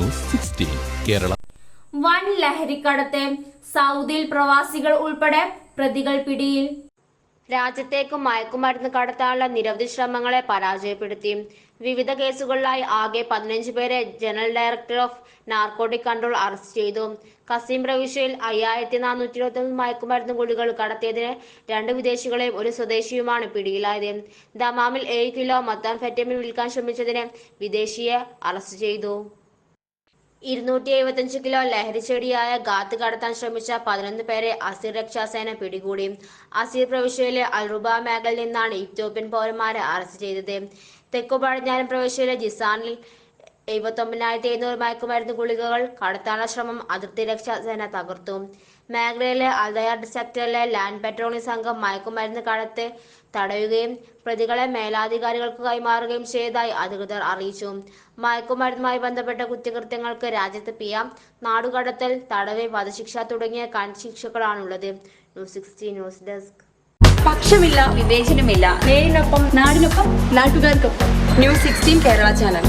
News sixteen Kerala. വൻ ലഹരിക്കടത്ത് സൗദിയിൽ പ്രവാസികൾ ഉൾപ്പെടെ പ്രതികൾ പിടിയിൽ. രാജ്യത്തേക്ക് മയക്കുമരുന്ന് കടത്താനുള്ള നിരവധി ശ്രമങ്ങളെ പരാജയപ്പെടുത്തി. വിവിധ കേസുകളിലായി ആകെ പതിനഞ്ച് പേരെ general director of narcotic control arrest ചെയ്തു. കസീം പ്രവിശ്യയിൽ അയ്യായിരത്തി നാനൂറ്റി ഇരുപത്തൊന്ന് മയക്കുമരുന്ന് ഗുളികൾ കടത്തിയതിന് രണ്ട് വിദേശികളെയും ഒരു സ്വദേശിയുമാണ് പിടിയിലായത്. ദമാമിൽ ഏഴ് കിലോ മത്താൻ ഫെറ്റമിൻ വിൽക്കാൻ ശ്രമിച്ചതിന് വിദേശിയെ അറസ്റ്റ് ചെയ്തു. ഇരുന്നൂറ്റി എഴുപത്തഞ്ച് കിലോ ലഹരി ചെടിയായ ഗാത്ത് കടത്താൻ ശ്രമിച്ച പതിനൊന്ന് പേരെ അസീർ രക്ഷാസേന പിടികൂടി. അസീർ പ്രവിശ്യയിലെ അൽറുബ മേഖലയിൽ നിന്നാണ് ഇത്യോപ്യൻ പൗരന്മാരെ അറസ്റ്റ് ചെയ്തത്. തെക്കു പടിഞ്ഞാറൻ പ്രവിശ്യയിലെ ജിസാനിൽ എഴുപത്തൊമ്പതിനായിരത്തി എഴുന്നൂറ് മയക്കുമരുന്ന് ഗുളികകൾ കടത്താനുള്ള ശ്രമം അതിർത്തി രക്ഷാസേന തകർത്തു. മേഖലയിലെ അൽദയാർ സെക്ടറിലെ ലാൻഡ് പെട്രോളിംഗ് സംഘം മയക്കുമരുന്ന് കടത്ത് തടയുകയും പ്രതികളെ മേലാധികാരികൾക്ക് കൈമാറുകയും ചെയ്തതായി അധികൃതർ അറിയിച്ചു. മയക്കുമരുന്നുമായി ബന്ധപ്പെട്ട കുറ്റകൃത്യങ്ങൾക്ക് രാജ്യത്ത് പിയ നാടുകടത്തൽ തടവ് വധശിക്ഷ തുടങ്ങിയ കൺശിക്ഷകളാണുള്ളത് ന്യൂസ് സിക്സ്റ്റി ന്യൂസ് ഡെസ്ക്. പക്ഷമില്ല വിവേചനമില്ല. നേരിനൊപ്പം നാടിനൊപ്പം നാട്ടുകാർക്കൊപ്പം. News sixteen Kerala channel.